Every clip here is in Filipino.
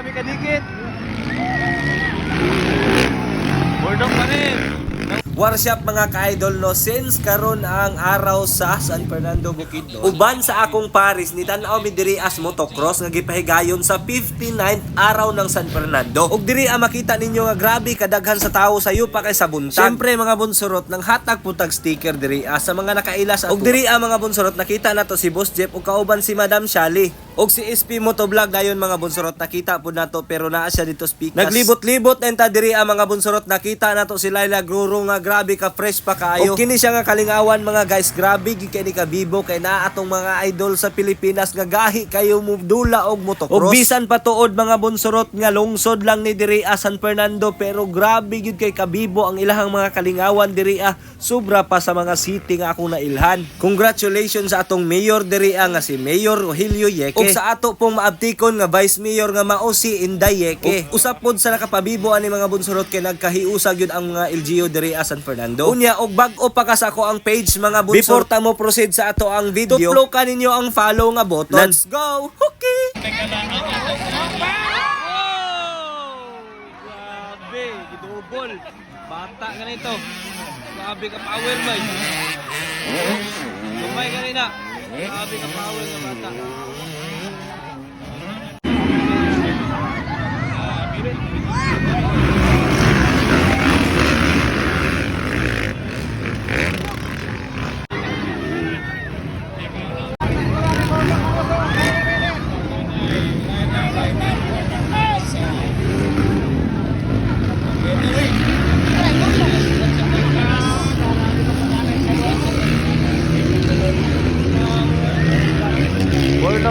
grabe ka dikit. Bordong pa rin. Worship mga ka-idol no since karon ang araw sa San Fernando Bukidnon. Uban sa akong Paris ni tan-aw mi diri as motocross nga gipahigayon sa 59th araw ng San Fernando. Ug diri ang makita ninyo nga grabe kadaghan sa tawo sa yupa kay sa buntag. Syempre mga bunsurot nang hatag putag sticker diri as sa mga nakaila sa Ug diri ang mga bunsurot nakita nato si Boss Jeff ug kauban si Madam Shali. Og si SP Motovlog dayon mga bunsurot nakita pud nato pero naa siya dito speakers. Naglibot-libot enta diri ang mga bunsurot nakita nato si Laila Gruro nga grabe ka fresh pa kaayo. Og kini siya nga kalingawan mga guys grabe gi kay ni kabibo kay naa atong mga idol sa Pilipinas nga gahi kayo mo dula og motocross. Og bisan pa tuod mga bunsurot nga lungsod lang ni diri a San Fernando pero grabe gyud kay kabibo ang ilahang mga kalingawan diri a sobra pa sa mga city nga akong nailhan. Congratulations sa atong mayor diri nga si Mayor Rogelio Yeke. Og sa ato pong maabtikon nga Vice Mayor nga mao si Inday Yeke. Og usap pod sa nakapabibo ani mga bunsurot kay nagkahiusag yun ang mga LGU diri San Fernando. Unya og bag-o pa ka sa ako ang page mga bunsurot. Before ta mo proceed sa ato ang video, tutlo ka ninyo ang follow nga button. Let's go. Okay. Grabe, gidubol. Bata ka na ito. Grabe ka power boy. Lumay ka rin na. Grabe ka power ng bata.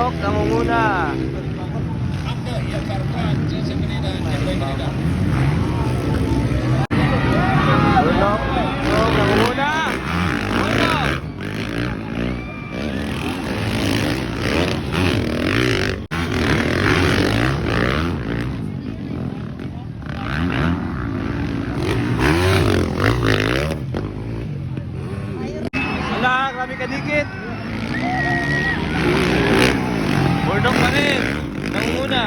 Burnok, namumuna. Burnok, Burnok, namumuna. Burnok. Wala, grabe ka dikit. Bordong pa rin. Nangunguna.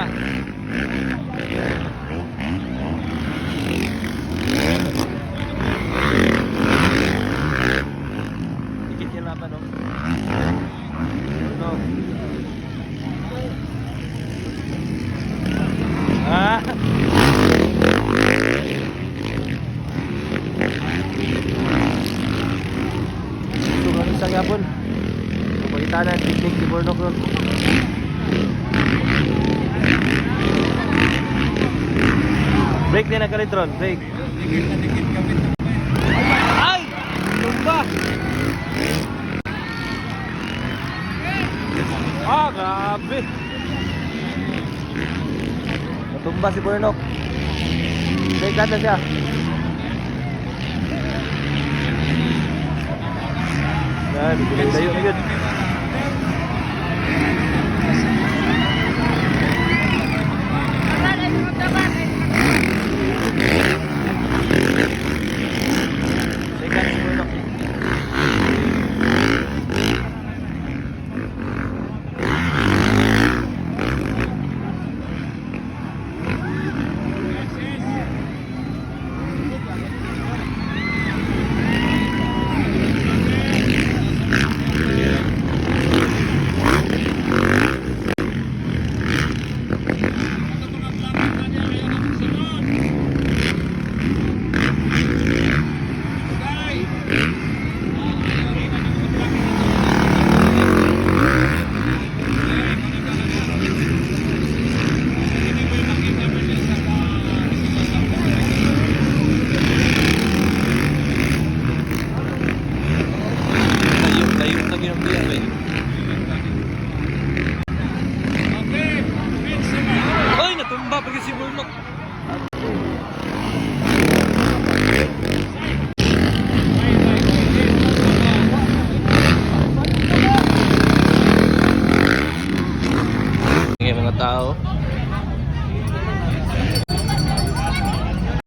Dikit laban, no? Bordong. Ah! Ito ka rin sa yapon. Pagkita na, picnic si Bordong ron. Break din ang kalitron, break. Ay! Tumba! Ah, grabe! Natumba si Burnok. Break natin siya. Yan, bigyan tayo na yun. Second si Burnok. Tayo, tayo na ginambiyan ba Ay, natumba pag si. Okay, mga tao.